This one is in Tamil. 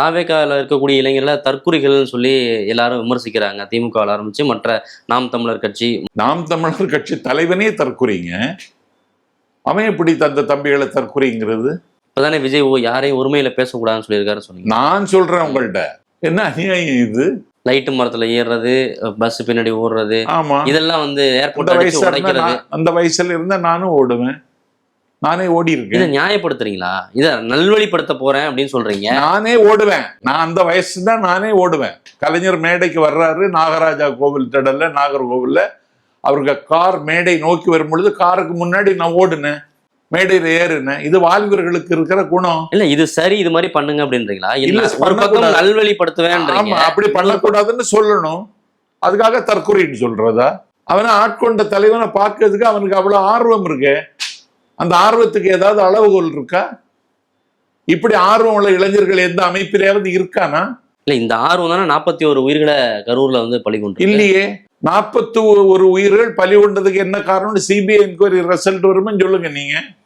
தாவேக்கால இருக்கக்கூடிய இளைஞர்ல தற்குறிகள்னு சொல்லி எல்லாரும் விமர்சிக்கிறாங்க. திமுக ஆரம்பிச்சு மற்ற நாம் தமிழர் கட்சி. நாம் தமிழர் கட்சி தலைவனே தற்குறிங்க அவன் எப்படி தந்த தம்பிகளை தற்குறிங்கிறது இப்பதானே விஜய் ஓ யாரையும் உரிமையில பேசக்கூடாதுன்னு சொல்லியிருக்காரு சொன்னீங்க. நான் சொல்றேன் உங்கள்ட்ட. என்ன அநியாயம் இது? லைட்டு மரத்துல ஏறுறது பஸ் பின்னாடி ஓடுறது ஆமா. இதெல்லாம் வந்து ஏர்போர்ட் அந்த வயசுல இருந்தா நானும் ஓடுவேன். நானே ஓடி இதை இருக்கேன் நியாயப்படுத்துறீங்களா? இத நல்வழிப்படுத்த போறேன் அப்படின்னு சொல்றீங்க. நானே ஓடுவேன். நான் அந்த வயசு தான் நானே ஓடுவேன். கலைஞர் மேடைக்கு வர்றாரு நாகராஜா கோவில் திடல்ல நாகர்கோவில்ல அவருக்கு கார் மேடை நோக்கி வரும் பொழுது காருக்கு முன்னாடி நான் ஓடுனேன். மேடையில ஏறுனேன். இது வாலிபர்களுக்கு இருக்கிற குணம். இல்ல இது சரி இது மாதிரி பண்ணுங்க அப்படின்றீங்களா? இல்ல ஒரு பக்கம் பண்ணக்கூடாது. நல்வழிப்படுத்துவேன்றீங்க. ஆமா அப்படி பண்ணக்கூடாதுன்னு சொல்லணும். அதுக்காக தற்கொலைன்னு சொல்றதா? அவனை ஆட்கொண்ட தலைவனை பார்க்கறதுக்கு அவனுக்கு அவ்வளவு ஆர்வம் இருக்கு. அந்த ஆர்வத்துக்கு ஏதாவது அளவுகோல் இருக்கா? இப்படி ஆர்வம் உள்ள இளைஞர்கள் எந்த அமைப்பிலேயாவது இருக்கானா? இல்ல இந்த ஆர்வம் தானே நாற்பத்தி ஒரு உயிர்களை கரூர்ல வந்து பலி கொண்டு இல்லையே. நாற்பத்தி ஒரு உயிர்கள் பலி கொண்டதுக்கு என்ன காரணம்னு சிபிஐ என்கொயரி ரிசல்ட் வருமே சொல்லுங்க நீங்க.